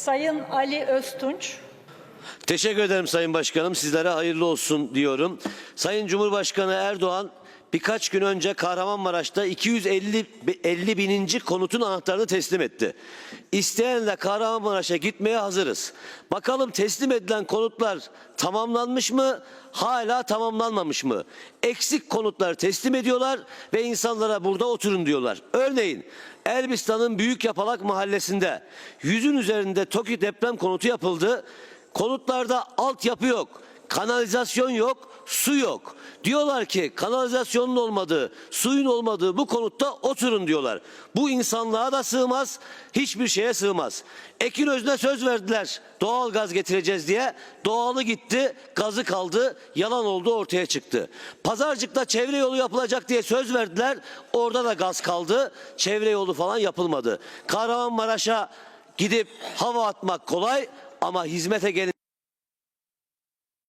Sayın Ali Öztunç. Teşekkür ederim Sayın Başkanım. Sizlere hayırlı olsun diyorum. Sayın Cumhurbaşkanı Erdoğan birkaç gün önce Kahramanmaraş'ta 250 50 bininci konutun anahtarını teslim etti. İsteyenle Kahramanmaraş'a gitmeye hazırız. Bakalım teslim edilen konutlar tamamlanmış mı? Hala tamamlanmamış mı? Eksik konutlar teslim ediyorlar ve insanlara burada oturun diyorlar. Örneğin Elbistan'ın Büyük Yapalak mahallesinde yüzün üzerinde TOKİ deprem konutu yapıldı. Konutlarda altyapı yok, kanalizasyon yok, su yok. Diyorlar ki kanalizasyonun olmadığı, suyun olmadığı bu konutta oturun diyorlar. Bu insanlığa da sığmaz, hiçbir şeye sığmaz. Ekin Öz'üne söz verdiler doğal gaz getireceğiz diye. Doğalı gitti, gazı kaldı, yalan oldu ortaya çıktı. Pazarcıkta çevre yolu yapılacak diye söz verdiler. Orada da gaz kaldı, çevre yolu falan yapılmadı. Kahramanmaraş'a gidip hava atmak kolay ama hizmete gelin